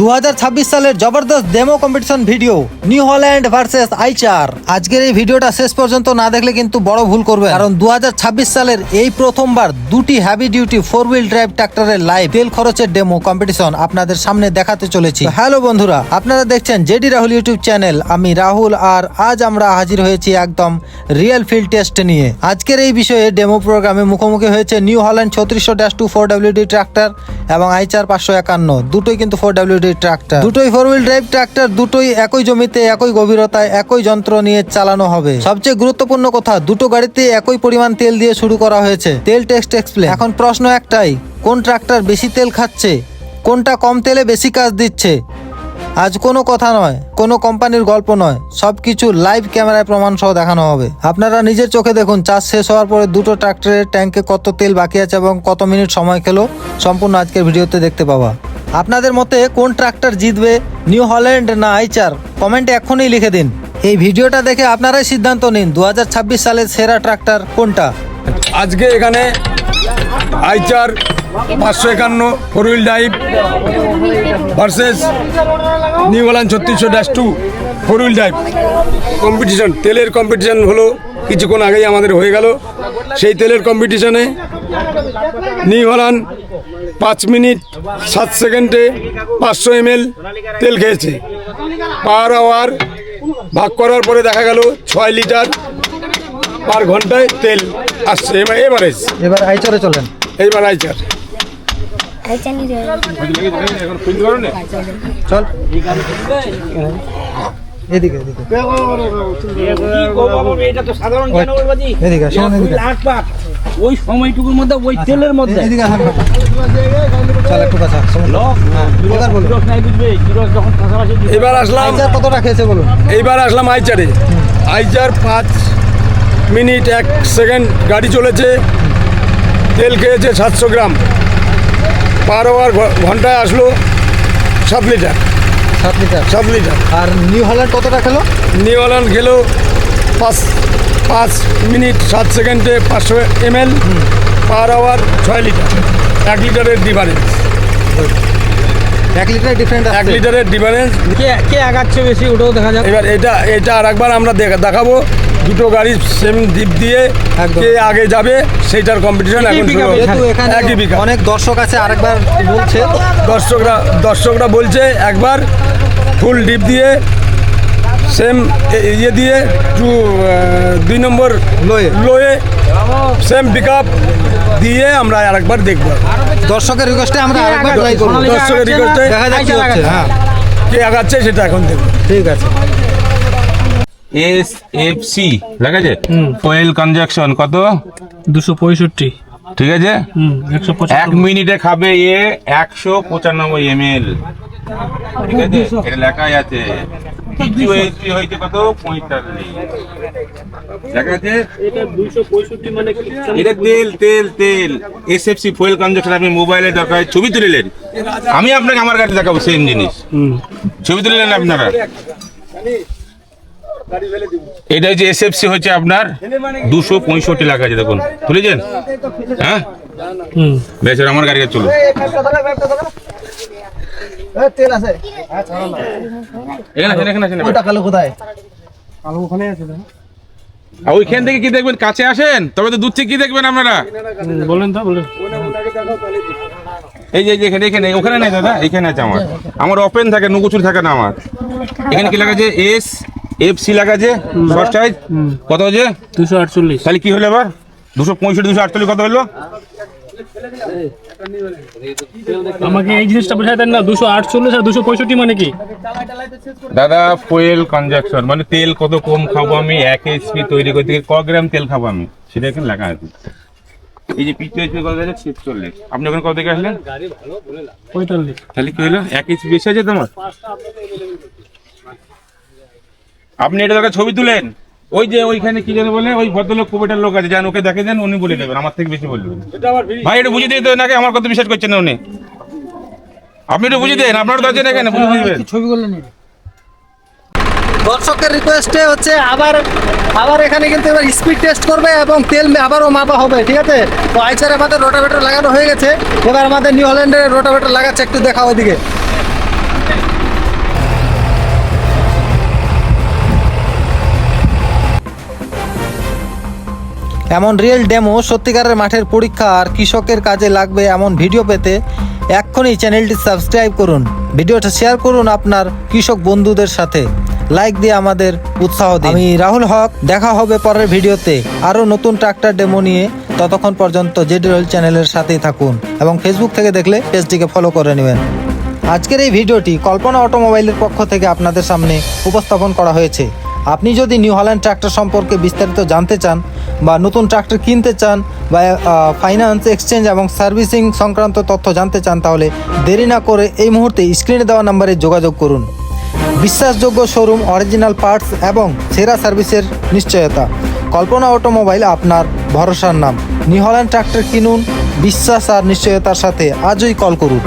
দু হাজার ছাব্বিশ সালের জবরদস্ত demo competition video New Holland versus Eicher আজকের এই ভিডিওটা শেষ পর্যন্ত না দেখলে কিন্তু বড় ভুল করবে কারণ দু হাজার ছাব্বিশ সালের এই প্রথমবার দুটি heavy duty four wheel drive ট্রাক্টরের লাইভ তেল খরচের ডেমো কম্পিটিশন আপনাদের সামনে দেখাতে চলেছি। হ্যালো বন্ধুরা, আপনারা দেখছেন জেডি রাহুল ইউটিউব চ্যানেল আমি রাহুল আর আজ আমরা হাজির হয়েছি একদম রিয়েল ফিল্ড টেস্ট নিয়ে। আজকের এই বিষয়ে ডেমো প্রোগ্রামে মুখোমুখি হয়েছে নিউ হল্যান্ড ছত্রিশশো dash two four WD tractor এবং আইচার পাঁচশো একান্ন। দুটোই কিন্তু ফোর ডাব্লিউডি ট্রাক্টর। দুটোই ফোর হুইল ড্রাইভ ট্রাক্টর, দুটোই একই জমিতে, একই গভীরতায়, একই যন্ত্র নিয়ে চালানো হবে। সবচেয়ে গুরুত্বপূর্ণ কথা, দুটো গাড়িতে একই পরিমাণ তেল দিয়ে শুরু করা হয়েছে। তেল টেক্সট এক্সপ্লেন। এখন প্রশ্ন একটাই, কোন ট্রাক্টর বেশি তেল খাচ্ছে? কোনটা কম তেলে বেশি কাজ দিচ্ছে? আজ কোনো কথা নয়, কোনো কোম্পানির গল্প নয় সব কিছু লাইভ ক্যামেরায় প্রমাণ সহ দেখানো হবে। আপনারা নিজের চোখে দেখুন, চাষ শেষ হওয়ার পরে দুটো ট্রাক্টরের ট্যাঙ্কে কত তেল বাকি আছে এবং কত মিনিট সময় খেলো, সম্পূর্ণ আজকের ভিডিওতে দেখতে পাওয়া। আপনাদের মতে কোন ট্রাক্টর জিতবে? নিউ হল্যান্ড না আইচার? কমেন্টে এক্ষুনি লিখে দিন। এই ভিডিওটা দেখে আপনারাই সিদ্ধান্ত নিন দু সালের সেরা ট্রাক্টর কোনটা? আজকে এখানে আইচার পাঁচশো একান্ন four wheel drive versus New Holland ছত্রিশশো dash two four wheel drive competition তেলের কম্পিটিশন হলো, কিছুক্ষণ আগেই আমাদের হয়ে গেল। সেই তেলের কম্পিটিশনে নিউ হল্যান্ড পাঁচ মিনিট সাত সেকেন্ডে পাঁচশো এমএল তেল খেয়েছে। পার আওয়ার ভাগ করার পরে দেখা গেল ছয় লিটার পার ঘন্টায় তেল আসছে। এবার এভারেজ এবার আইচারে চলেন। এইবার আইচার। আই চালি। এদিকে এদিকে। এটা তো সাধারণ জানোয়ারবাজি এদিকে ওই সময়টুকুর মধ্যে ওই তেলের মধ্যে। কাছা এবার আসলাম। কতটা খেয়েছে বলুন? এইবার আসলাম আইচারে। আইচার পাঁচ মিনিট এক সেকেন্ড গাড়ি চলেছে। তেল খেয়েছে সাতশো গ্রাম। পার আওয়ার ঘন্টায় আসলো সাত লিটার। সাত লিটার। সাত লিটার। আর নিউ হল্যান্ড কতটা খেলো? নিউ হল্যান্ড খেলো পাঁচ পাঁচ মিনিট সাত সেকেন্ডে পাঁচশো এমএল পার আওয়ার ছয় লিটার। এক লিটারের ডিফারেন্স এক লিটার ডিফারেন্ট এক লিটারের ডিফারেন্স কে কে আগাচ্ছে বেশি ওটাও দেখা যাক। এবার এটা এটা আর একবার আমরা দেখাবো। দুটো গাড়ি সেম দ্বীপ দিয়ে। কে আগে যাবে সেইটার কম্পিটিশন এখন শুরু হবে। যেহেতু এখানে একই বিঘা অনেক দর্শক আছে আরেকবার বলছে। দর্শকরা দর্শকরা বলছে একবার ফুল ডিপ দিয়ে সেম ইয়ে দিয়ে টু দুই নম্বর লোয়ে। লোয়ে সেম পিক দিয়ে আমরা আরেকবার দেখব। দর্শকের রিকোয়েস্টে আমরা আরেকবার ট্রাই করব। দর্শকের রিকোয়েস্টে দেখা কি হচ্ছে হ্যাঁ। কে আগাচ্ছে সেটা এখন দেখব। ঠিক আছে। এস এফ সি লেখা আছে ফয়েল কনজাকশন কত? দুশো পঁয়ষট্টি। ঠিক আছে? হুম একশো এক মিনিটে খাবে এ একশো পঁচানব্বই এম এল ঠিক আছে? এটা লেখাই আছে। কত পঁয়তাল্লিশ এটা মানে তেল তেল তেল S F C fuel consumption আপনি মোবাইলে দরকার ছবি তুলে নেন আমি আপনাকে আমার কাছে দেখাবো সেম জিনিস ছবি তুলে নেন আপনারা এটা হচ্ছে এসএফসি হচ্ছে আপনার দুশো পঁয়ষট্টি লাখ আছে দেখুন তুলেছেন হ্যাঁ বেশ এবার আমার গাড়ি চলুন তেল আছে আর ওইখান থেকে কি দেখবেন? কাছে আসেন? তবে তো দূর থেকে কি দেখবেন আপনারা? বলেন তো বলেন। এই যে এই যে এখানে এখানে ওখানে নেই দাদা এখানে আছে আমার। আমার ওপেন থাকে নুকুচুর থাকে না আমার। এখানে কি লেখা আছে? S F C short size কত হচ্ছে দুশো আটচল্লিশ। তাহলে কি হলো এবার? দুশো পঁয়ষট্টি দুশো আটচল্লিশ কত হলো? আমাকে এই জিনিসটা বোঝাই দেন না দুশো আটচল্লিশ আর দুশো পঁয়ষট্টি মানে কি? দাদা ফুয়েল কনজাকশন মানে তেল কত কম খাব আমি এক এইচপি তৈরি করতে ক গ্রাম তেল খাব আমি? সেটা এখানে লেখা আছে। এই যে পিছু এইচপি কত আছে ছেচল্লিশ। আপনি ওখানে কত থেকে আসলেন? পঁয়তাল্লিশ। তাহলে কি হলো? এক এইচপি বেশি আছে তোমার? আপনি এটা দরকার ছবি তুলেন। ওই যে ওইখানে কি যেন বলে ওই ভদ্রলোক কুবেটার লোক আছে যান ওকে দেখে দেন উনি বলে দেবেন আমার থেকে বেশি বলবেন ভাই এটা বুঝিয়ে দিতে নাকি আমার কত বিশ্বাস করছেন না উনি? আপনি একটু বুঝিয়ে দেন আপনার তো আছেন এখানে বুঝিয়ে দিবেন। ছবিগুলো নিন দর্শকের রিকোয়েস্টে হচ্ছে আবার আবার এখানে কিন্তু এবার স্পিড টেস্ট করবে এবং তেল আবারও মাপা হবে ঠিক আছে? তো আইচার আমাদের রোটাভেটার লাগানো হয়ে গেছে। এবার আমাদের নিউ হল্যান্ডের রোটাভেটার লাগাচ্ছে একটু দেখা ওইদিকে এমন রিয়েল ডেমো সত্যিকারের মাঠের পরীক্ষা আর কৃষকের কাজে লাগবে এমন ভিডিও পেতে এক্ষুনি চ্যানেলটি সাবস্ক্রাইব করুন। ভিডিওটা শেয়ার করুন আপনার কৃষক বন্ধুদের সাথে। লাইক দিয়ে আমাদের উৎসাহ দিন। আমি রাহুল হক, দেখা হবে পরের ভিডিওতে। আরও নতুন ট্রাক্টর ডেমো নিয়ে ততক্ষণ পর্যন্ত জেডি রয়েল চ্যানেলের সাথেই থাকুন এবং ফেসবুক থেকে দেখলে পেজটিকে ফলো করে নেবেন। আজকের এই ভিডিওটি কল্পনা অটোমোবাইলের পক্ষ থেকে আপনাদের সামনে উপস্থাপন করা হয়েছে। আপনি যদি নিউ হল্যান্ড ট্রাক্টর সম্পর্কে বিস্তারিত জানতে চান বা নতুন ট্রাক্টর কিনতে চান বা ফাইন্যান্স এক্সচেঞ্জ এবং সার্ভিসিং সংক্রান্ত তথ্য জানতে চান, তাহলে দেরি না করে এই মুহূর্তে স্ক্রিনে দেওয়া নাম্বারে যোগাযোগ করুন। বিশ্বাসযোগ্য শোরুম অরিজিনাল পার্টস এবং সেরা সার্ভিসের নিশ্চয়তা। কল্পনা অটোমোবাইল আপনার ভরসার নাম। নিউ হল্যান্ড ট্রাক্টর কিনুন, বিশ্বাস আর নিশ্চয়তার সাথে আজই কল করুন।